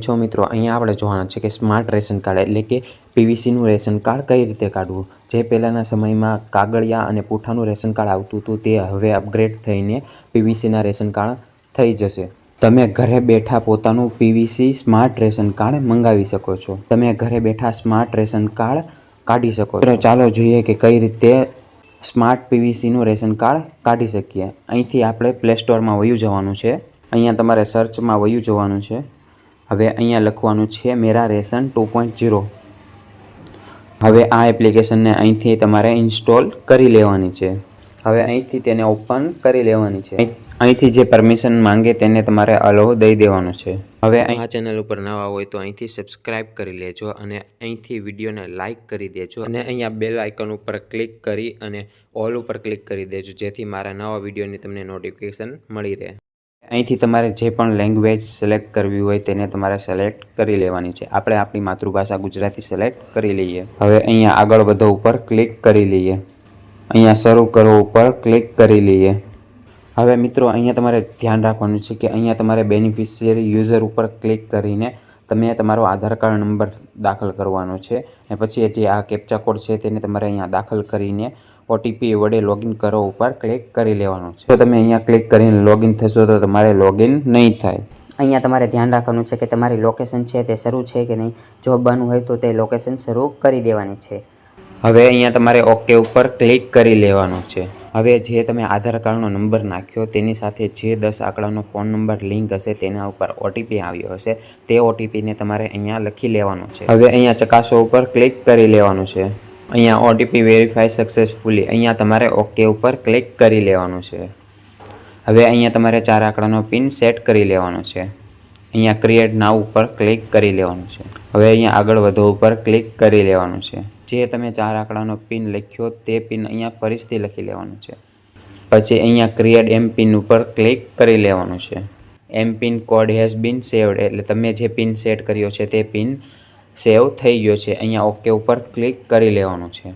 છો મિત્રો, અહીંયા આપણે જોવાના છે કે સ્માર્ટ રેશન કાર્ડ એટલે કે પીવીસીનું રેશન કાર્ડ કઈ રીતે કાઢવું? જે પહેલાંના સમયમાં કાગળિયા અને પૂઠાનું રેશન કાર્ડ આવતું હતું, તે હવે અપગ્રેડ થઈને પીવીસીના રેશન કાર્ડ થઈ જશે. તમે ઘરે બેઠા પોતાનું પીવીસી સ્માર્ટ રેશન કાર્ડ મંગાવી શકો છો. તમે ઘરે બેઠા સ્માર્ટ રેશન કાર્ડ કાઢી શકો છો. ચાલો જોઈએ કે કઈ રીતે સ્માર્ટ પીવીસીનું રેશન કાર્ડ કાઢી શકીએ. અહીંથી આપણે પ્લે સ્ટોરમાં વયું જવાનું છે. અહીંયા તમારે સર્ચમાં વયું જવાનું છે. હવે અહીંયા લખવાનું છે, Mera ration two point zero હવે આ એપ્લિકેશનને અહીંથી તમારે ઇન્સ્ટોલ કરી લેવાની છે. હવે અહીંથી તેને ઓપન કરી લેવાની છે. અહીંથી જે પરમિશન માંગે તેને તમારે અલો દઈ દેવાનું છે. હવે આ ચેનલ ઉપર નવા હોય તો અહીંથી સબસ્ક્રાઇબ કરી લેજો અને અહીંથી વિડીયોને લાઇક કરી દેજો. અને અહીંયા બેલ આઇકન ઉપર ક્લિક કરી અને ઓલ ઉપર ક્લિક કરી દેજો, જેથી મારા નવા વિડીયોની તમને નોટિફિકેશન મળી રહે. અહીંથી તમારે જે પણ લેંગ્વેજ સિલેક્ટ કરવી હોય તેને તમારે સિલેક્ટ કરી લેવાની છે. આપણે આપણી માતૃભાષા ગુજરાતી સિલેક્ટ કરી લઈએ. હવે અહીંયા આગળ વધો ઉપર ક્લિક કરી લઈએ. અહીંયા શરૂ કરો ઉપર ક્લિક કરી લઈએ. હવે મિત્રો, અહીંયા તમારે ધ્યાન રાખવાનું છે કે અહીંયા તમારે બેનિફિશિયરી યુઝર ઉપર ક્લિક કરીને તમે તમારો આધાર કાર્ડ નંબર દાખલ કરવાનો છે અને પછી જે આ કેપ્ચા કોડ છે તેને તમારે અહીંયા દાખલ કરીને ઓટીપી વડે લોગિન કરો ઉપર ક્લિક કરી લેવાનું છે. તો તમે અહીંયા ક્લિક કરીને લોગિન થશો તો તમારે લોગિન નહીં થાય. અહીંયા તમારે ધ્યાન રાખવાનું છે કે તમારી લોકેશન છે તે શરૂ છે કે નહીં. જો બનવું હોય તો તે લોકેશન શરૂ કરી દેવાની છે. હવે અહીંયા તમારે ઓકે ઉપર ક્લિક કરી લેવાનું છે. હવે જે તમે આધાર કાર્ડનો નંબર નાખ્યો તેની સાથે જે દસ આંકડાનો ફોન નંબર, લિંક હશે તેના ઉપર ઓટીપી આવ્યો હશે. તે ઓટીપીને તમારે અહીંયા લખી લેવાનો છે. હવે અહીંયા ચકાસો ઉપર ક્લિક કરી લેવાનું છે. અહીંયા ઓટીપી વેરીફાઈ સક્સેસફુલી અહીંયા તમારે ઓકે ઉપર ક્લિક કરી લેવાનું છે. હવે અહીંયા તમારે ચાર આંકડાનો પિન સેટ કરી લેવાનો છે. અહીંયા ક્રિએટ નાવ ઉપર ક્લિક કરી લેવાનું છે. હવે અહીંયા આગળ વધો ઉપર ક્લિક કરી લેવાનું છે. જે તમે ચાર આંકડાનો પિન લખ્યો તે પિન અહીંયા ફરીથી લખી લેવાનું છે. પછી અહીંયા ક્રિએટ એમ પિન ઉપર ક્લિક કરી લેવાનું છે. M pin code has been saved એટલે તમે જે પિન સેટ કર્યો છે તે પિન સેવ થઈ ગયો છે. અહીંયા ઓકે ઉપર ક્લિક કરી લેવાનું છે.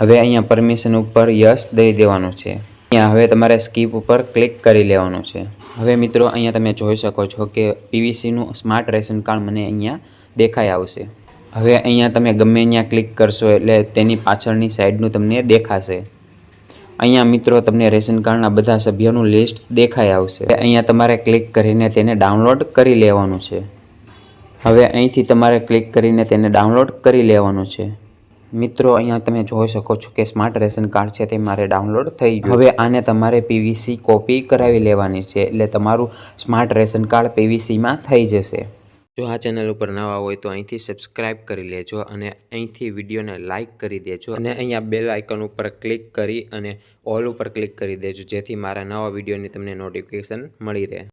હવે અહીંયા પરમિશન ઉપર યસ દઈ દેવાનું છે. અહીંયા હવે તમારે સ્કીપ ઉપર ક્લિક કરી લેવાનું છે. હવે મિત્રો અહીંયા તમે જોઈ શકો છો કે પીવીસીનું સ્માર્ટ રેશન કાર્ડ મને અહીંયા દેખાઈ આવશે. હવે અહીંયા તમે ગમે અહીંયા ક્લિક કરશો એટલે તેની પાછળની સાઈડનું તમને દેખાશે. અહીંયા મિત્રો તમને રેશન કાર્ડના બધા સભ્યોનું લિસ્ટ દેખાઈ આવશે. અહીંયા તમારે ક્લિક કરીને તેને ડાઉનલોડ કરી લેવાનું છે. હવે અહીંથી તમારે ક્લિક કરીને તેને ડાઉનલોડ કરી લેવાનું છે. મિત્રો, અહીંયા તમે જોઈ શકો છો કે સ્માર્ટ રેશન કાર્ડ છે તે મારે ડાઉનલોડ થઈ ગયું હવે આને તમારે પીવીસી કોપી કરાવી લેવાની છે એટલે તમારું સ્માર્ટ રેશન કાર્ડ પીવીસીમાં થઈ જશે. જો આ ચેનલ ઉપર નવા હોય તો અહીંથી સબસ્ક્રાઇબ કરી લેજો અને અહીંથી વિડીયોને લાઇક કરી દેજો અને અહીંયા બેલ આઇકન ઉપર ક્લિક કરી અને ઓલ ઉપર ક્લિક કરી દેજો જેથી મારા નવા વિડીયોની તમને નોટિફિકેશન મળી રહે.